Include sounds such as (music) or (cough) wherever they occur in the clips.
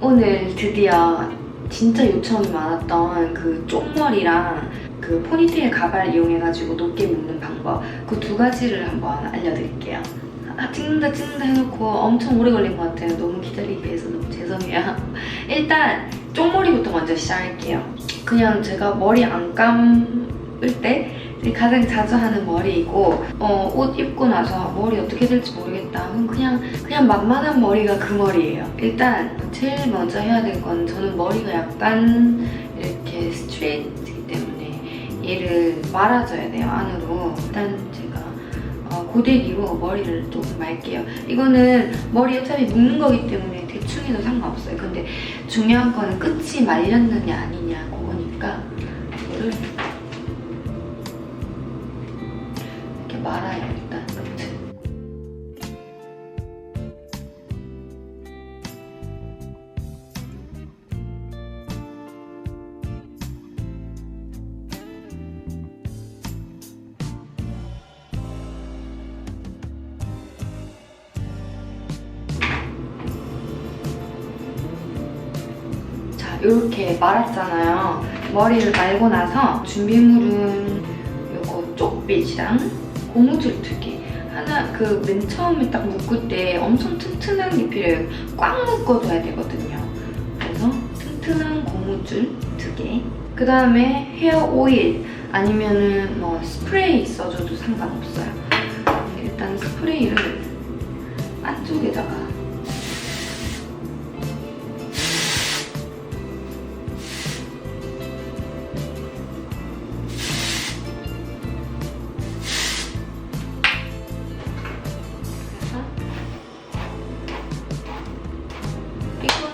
오늘 드디어 진짜 요청이 많았던 그 쪽머리랑 그 포니테일 가발 이용해가지고 높게 묶는 방법 그 두 가지를 한번 알려드릴게요. 아, 찍는다 찍는다 해놓고 엄청 오래 걸린 것 같아요. 너무 기다리게 해서 너무 죄송해요. (laughs) 일단 쪽머리부터 먼저 시작할게요. 그냥 제가 머리 안 감을 때 가장 자주 하는 머리이고 어, 옷 입고 나서 머리 어떻게 될지 모르겠다. 그럼 그냥 그냥 만만한 머리가 그 머리예요. 일단 제일 먼저 해야 될 건 저는 머리가 약간 이렇게 스트레이트이기 때문에 얘를 말아줘야 돼요 안으로. 일단 제가 어, 고데기로 머리를 조금 말게요. 이거는 머리 어차피 묶는 거기 때문에 대충 해도 상관없어요. 근데 중요한 거는 끝이 말렸느냐 아니냐 이렇게 말았잖아요. 머리를 말고 나서 준비물은 요거 쪽빗이랑 고무줄 두 개. 하나 그 맨 처음에 딱 묶을 때 엄청 튼튼한 게 필요해요. 꽉 묶어줘야 되거든요. 그래서 튼튼한 고무줄 두 개. 그 다음에 헤어 오일 아니면은 뭐 스프레이 써줘도 상관없어요. 일단 스프레이를 안쪽에다가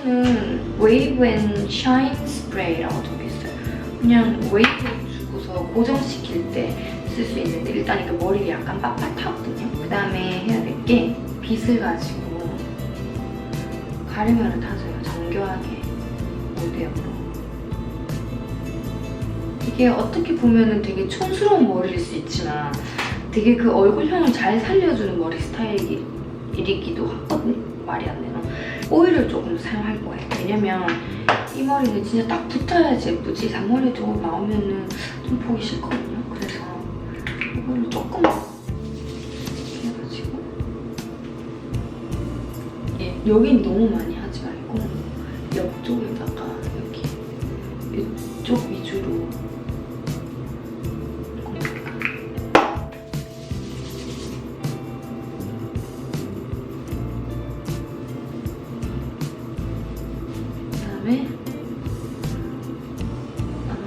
이거는 웨이브 앤 샤인 스프레이라고 적혀있어요. 그냥 웨이브 주고서 고정시킬 때 쓸 수 있는데 일단 이거 머리가 약간 빳빳하거든요. 그 다음에 해야 될 게 빗을 가지고 가르마를 타줘요. 정교하게 모대형으로. 이게 어떻게 보면은 되게 촌스러운 머리일 수 있지만 되게 그 얼굴형을 잘 살려주는 머리 스타일이기 도 하거든요. 말이 안 되나? 오일을 조금 사용할 거예요. 왜냐면 이 머리는 진짜 딱 붙어야지 예쁘지. 잔머리 조금 나오면은 좀 보기 싫거든요. 그래서 이거를 조금 해가지고 예, 여긴 너무 많이 하지 말고 옆쪽에 다음에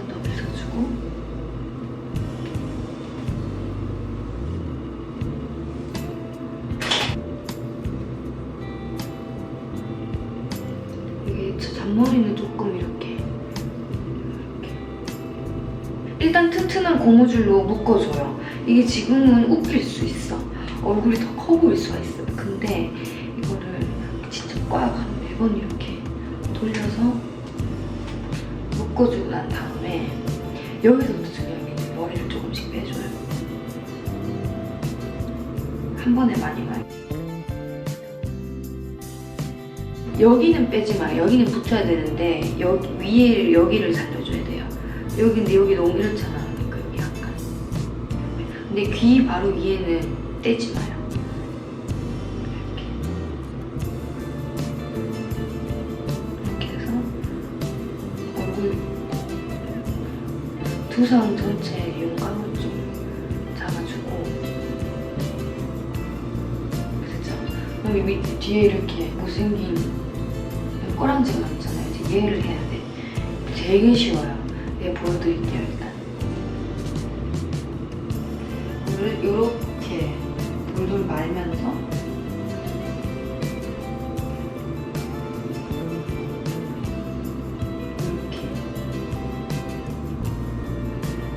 더 빗어주고 이게 저 잔머리는 조금 이렇게 이렇게 일단 튼튼한 고무줄로 묶어줘요. 이게 지금은 웃길 수 있어. 얼굴이 더 커 보일 수가 있어요. 근데 이거를 진짜 꽉한네번 이렇 묶어주고 난 다음에 여기서부터 중요한 게 이제 머리를 조금씩 빼줘요. 한 번에 많이 말고. 여기는 빼지 마. 여기는 붙어야 되는데 여기 위에 여기를 살려줘야 돼요. 여기 근데 여기 너무 이렇잖아. 그러니까 여기 약간. 근데 귀 바로 위에는 떼지 마요. 두상 전체 윤곽을 좀 잡아주고 그죠? 그럼 이 밑에 뒤에 이렇게 못생긴 꼬랑지가 남잖아요. 이제 얘를 해야 돼. 되게 쉬워요. 얘 보여드릴게요 일단. 이렇게 돌돌 말면서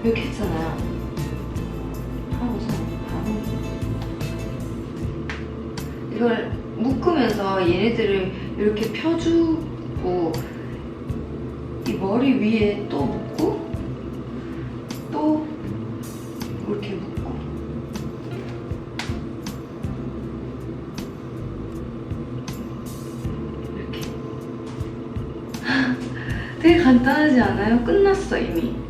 이렇게 했잖아요. 하고서 바로 이걸 묶으면서 얘네들을 이렇게 펴주고 이 머리 위에 또 묶고 또 이렇게 묶고 이렇게 (laughs) 되게 간단하지 않아요? 끝났어 이미.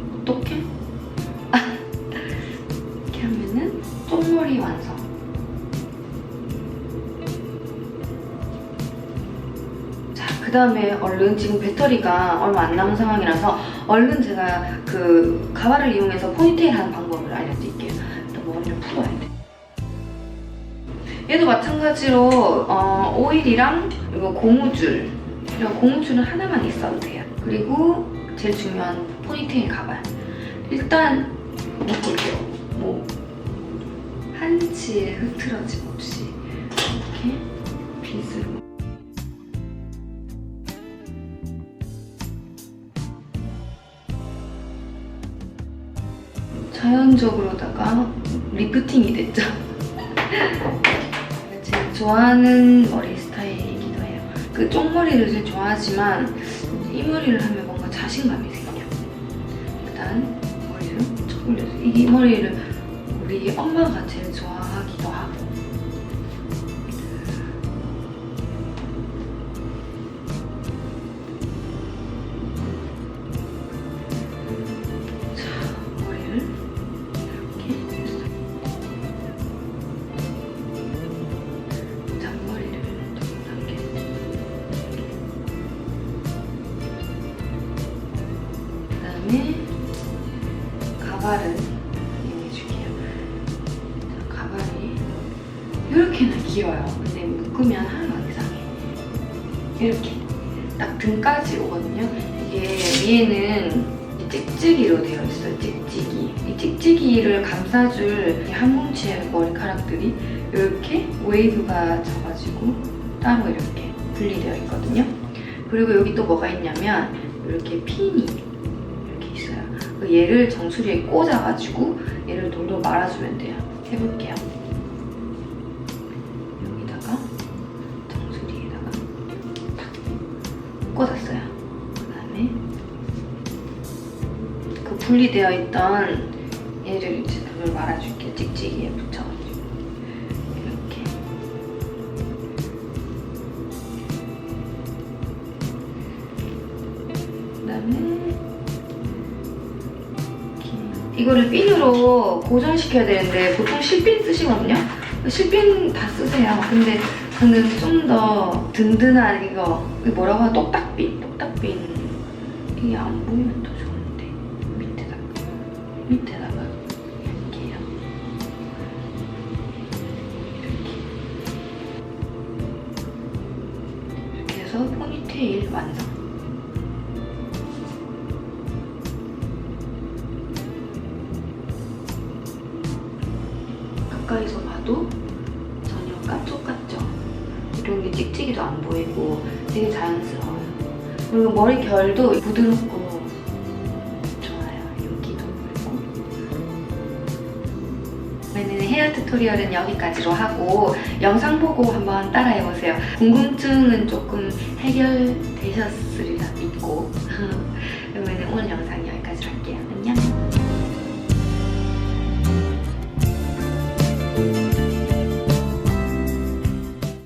그 다음에 얼른 지금 배터리가 얼마 안 남은 상황이라서 얼른 제가 그 가발을 이용해서 포니테일 하는 방법을 알려드릴게요. 일단 머리를 풀어야 돼. 얘도 마찬가지로 어, 오일이랑 이거 고무줄 이런 고무줄은 하나만 있어도 돼요. 그리고 제일 중요한 포니테일 가발. 일단 묶을게요. 뭐 한치의 흐트러짐 없이 이렇게 빗으로 자연적으로다가 리프팅이 됐죠. (laughs) 제가 좋아하는 머리 스타일이기도 해요. 그 쪽머리를 제일 좋아하지만 이 머리를 하면 뭔가 자신감이 생겨. 일단 머리를 쳐 올려서 이 머리를 우리 엄마가 제일 좋아 다음에 가발을 이용해줄게요. 자, 가발이 이렇게나 길어요. 근데 묶으면 하나도 안 이상해. 이렇게 딱 등까지 오거든요. 이게 위에는 찍찍이로 되어 있어요. 찍찍이. 이 찍찍이를 감싸줄 이한 뭉치의 머리카락들이 이렇게 웨이브가 져가지고 따로 이렇게 분리되어 있거든요. 그리고 여기 또 뭐가 있냐면 이렇게 핀이 얘를 정수리에 꽂아가지고 얘를 돌돌 말아주면 돼요. 해볼게요. 여기다가 정수리에다가 탁 꽂았어요. 그 다음에 그 분리되어 있던 얘를 이제 돌돌 말아줄게요. 찍찍이에 붙여가지고 이렇게. 그 다음에 이거를 핀으로 고정시켜야 되는데 보통 실핀 쓰시거든요. 실핀 다 쓰세요. 근데 저는 좀 더 든든한 이거 뭐라고 하나 똑딱핀 똑딱핀 이게 안 보이면 더 좋은데 밑에다가 밑에다가 이렇게 해요. 이렇게 이렇게 해서 포니테일 완성. 찍찍이도 안 보이고 되게 자연스러워요. 그리고 머리 결도 부드럽고 좋아요. 여기도 그리고 오늘은 헤어 튜토리얼은 여기까지로 하고 영상 보고 한번 따라해보세요. 궁금증은 조금 해결되셨으리라 오늘 영상